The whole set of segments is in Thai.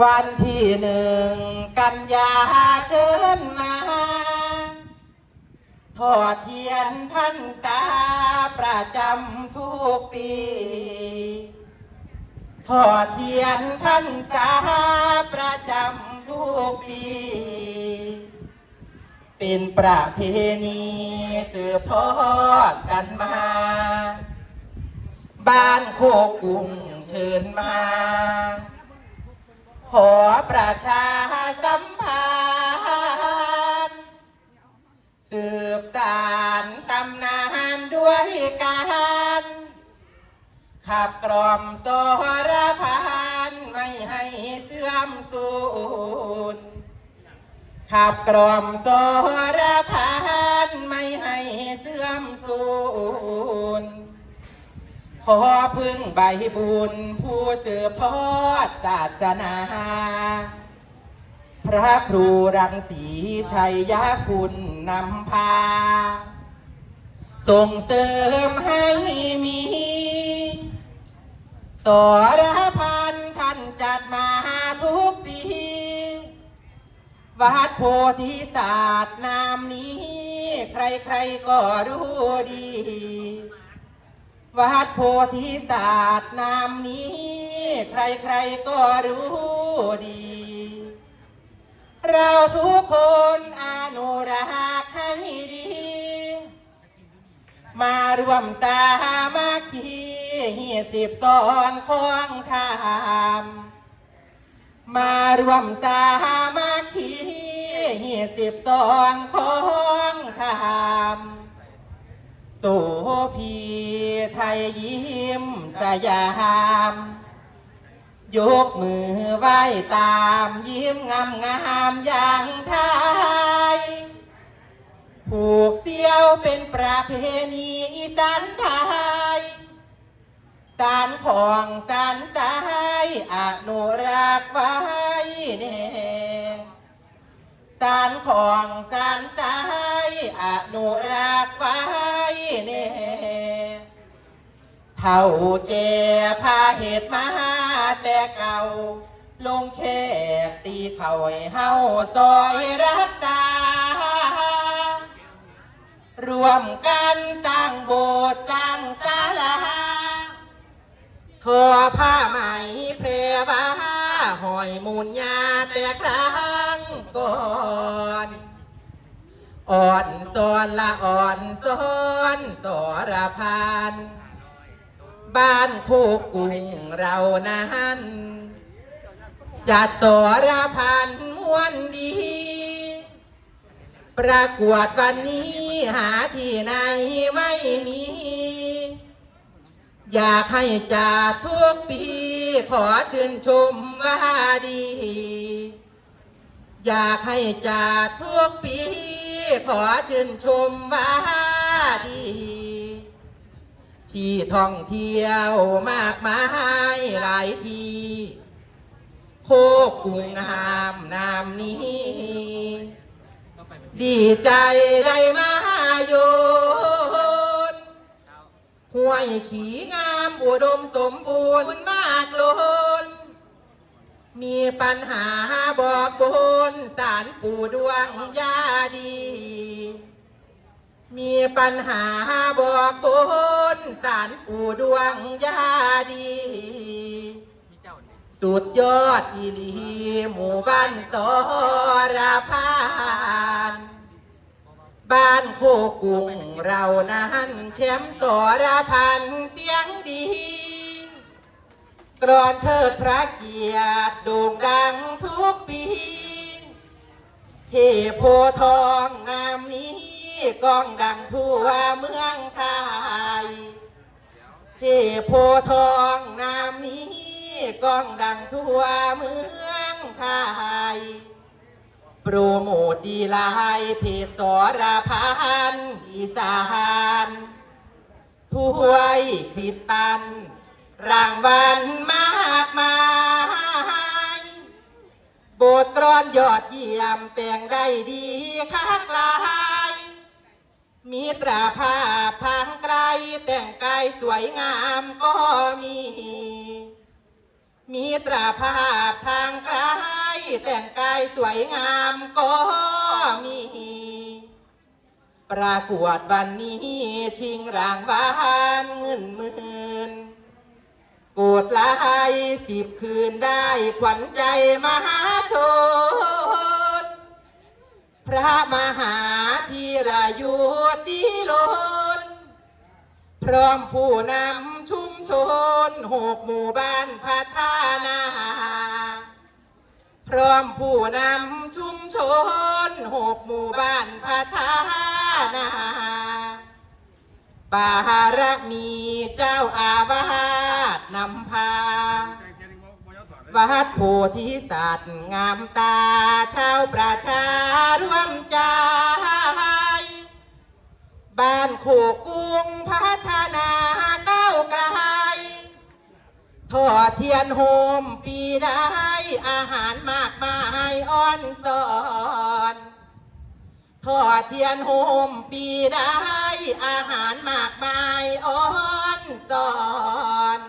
วันที่หนึ่งกันยาเชิญมาทอดเทียนพรรษาประจำทุกปีทอดเทียนพรรษาประจำทุกปี เป็นประเพณีสืบทอดกันมา บ้านโคกุงเชิญมา ขอประชาสัมพันธ์สืบสารตำนานด้วยการขับกล่อมโสรพันไม่ให้เสื่อมสูญขับกล่อมโสรพัน อพึ่งใบบุญ ผู้สืบทอดศาสนา พระครูรังสีชัยยคุณนำพา ส่งเสริมให้มี สรพันธ์ท่านจัดมาทุกปีวัดโพธิศาสตร์นามนี้ ใครๆก็รู้ดี วัดโพธิศาสตร์นามนี้ ใครๆก็รู้ดี เราทุกคนอนุรักษ์ให้ดี มารวมสามัคคีเฮียสิบสองของธรรมมารวมสามัคคีเฮียสิบสองของธรรม โส พีไทยยิ้มสยามยกมือไหว้ตามยิ้มงามงามอย่างไทย ผูกเสี่ยวเป็นประเพณีอีสานไทยสารของสารสายอนุรักษ์ไว้แน่สารของสารสายอนุรักษ์ไว้เน่ เท่าแก่พาเหตุมาแต่เก่า ลงแขกตีเข่าเฮาซอยรักษา รวมกันสร้างโบสถ์สร้างศาลาทอผ้าไหมเพรวาหอยมูลยาแต่ครั้งก่อนอ่อนสอนละอ่อนสอนสรพัน บ้านโคกุงเรานั้นจัดสรพันมวนดี ประกวดวันนี้หาที่ไหนไม่มี อยากให้จัดทุกปี ขอชื่นชมว่าดี อยากให้จัดทุกปี ขอชื่นชมว่าดี ที่ท่องเที่ยวมากมายหลายทีโคกกุงงามนามนี้ ดีใจได้มาโยนห้วยขีงามอุดมสมบูรณ์มากล้น มีปัญหาบอกบนสารปู่ดวงยาดี มีปัญหาบอกบนสารปู่ดวงยาดี สุดยอดอีหลีหมู่บ้านสรพานบ้านโคกุงเรานั้นแชมป์สรพันเสียงดีกรอนเทิดพระเกียรติโด่งดังทุกปีเทโพทองนามนี้ กองดังทั่วเมืองไทยเทโพทองนามนี้กองดังทั่วเมืองไทยโปรโมทดีลายเพจสรพันอีสานถ้วยคริสตัน รางวัลมากมายโบสถ์กรอนยอดเยี่ยมแต่งได้ดีคักลาย มีตราภาพทางไกลแต่งกายสวยงามก็มี มีตราภาพทางไกลแต่งกายสวยงามก็มี ประกวดวันนี้ชิงรางวัลเงินหมื่นโกดลายสิบคืนได้ขวัญใจมหาชน พระมหาธีรายุติลนพร้อมผู้นำชุมชนหกหมู่บ้านพัฒนา พร้อมผู้นำชุมชนหกหมู่บ้านพัฒนาบารมีเจ้าอาวาสนำพา วัดโพธิสัตว์ งามตาชาวประชาร่วมใจ บ้านโคกรุงพัฒนาก้าวไกลทอดเทียนโฮมปีได้อาหารมากมายอ่อนสอนทอดเทียนโฮมปีได้อาหารมากมายอ่อนสอน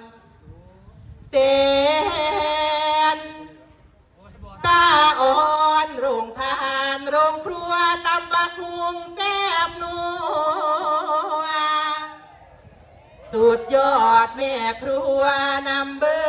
เส พุงแซบนัวสุดยอดแม่ครัวนำเบอ